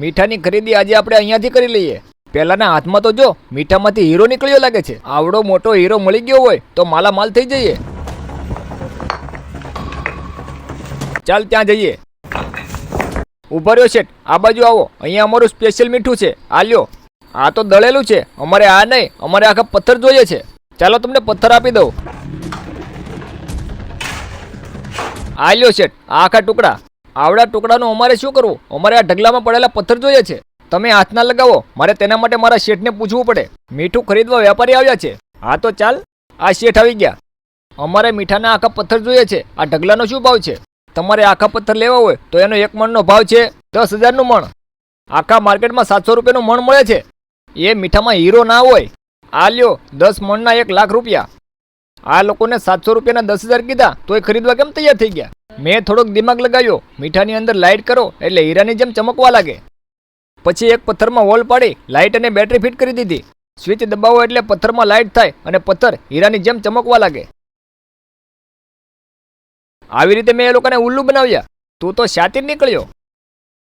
મીઠાની ખરીદી આજે આપણે અહીંયાથી કરી લઈએ. પહેલાના હાથમાં તો જો, મીઠામાંથી હીરો નીકળ્યો લાગે છે. આવડો મોટો હીરો મળી ગયો હોય, તો માલામાલ થઈ જઈએ. ચાલ ત્યાં જઈએ. ઊભા રહ્યો શેઠ, આ બાજુ આવો. અહીંયા અમારું સ્પેશિયલ મીઠું છે. આ લ્યો. આ તો દળેલું છે. અમારે આ નહીં, અમારે આખા પથ્થર જોઈએ છે. ચાલો તમને પથ્થર આપી દઉં. આ લ્યો શેઠ, આ આખા ટુકડા. આવડા ટુકડાનું અમારે શું કરવું? અમારે આ ઢગલામાં પડેલા પથ્થર જોઈએ છે. તમે હાથના લગાવો. મારે તેના માટે મારા શેઠને પૂછવું પડે. મીઠું ખરીદવા વેપારી આવ્યા છે. હા તો ચાલ. આ શેઠ આવી ગયા. અમારે મીઠાના આખા પથ્થર જોઈએ છે. આ ઢગલાનો શું ભાવ છે? તમારે આખા પથ્થર લેવા હોય તો એનો એક મણનો ભાવ છે. દસ હજારનું મણ. આખા માર્કેટમાં સાતસો રૂપિયાનું મણ મળે છે. એ મીઠામાં હીરો ના હોય. આ લ્યો, દસ મણના એક લાખ રૂપિયા. આ લોકોને સાતસો રૂપિયાના દસ હજાર કીધા. તોય ખરીદવા કેમ તૈયાર થઈ ગયા? મેં થોડોક દિમાગ લગાવ્યો. મીઠાની અંદર લાઇટ કરો એટલે હીરાની જેમ ચમકવા લાગે. પછી એક પથ્થરમાં હોલ પાડી લાઇટ અને બેટરી ફિટ કરી દીધી. સ્વિચ દબાવો એટલે પથ્થરમાં લાઇટ થાય અને પથ્થર હીરાની જેમ ચમકવા લાગે. આવી રીતે મેં એ લોકોને ઉલ્લુ બનાવ્યા. તું તો શાતિર નીકળ્યો.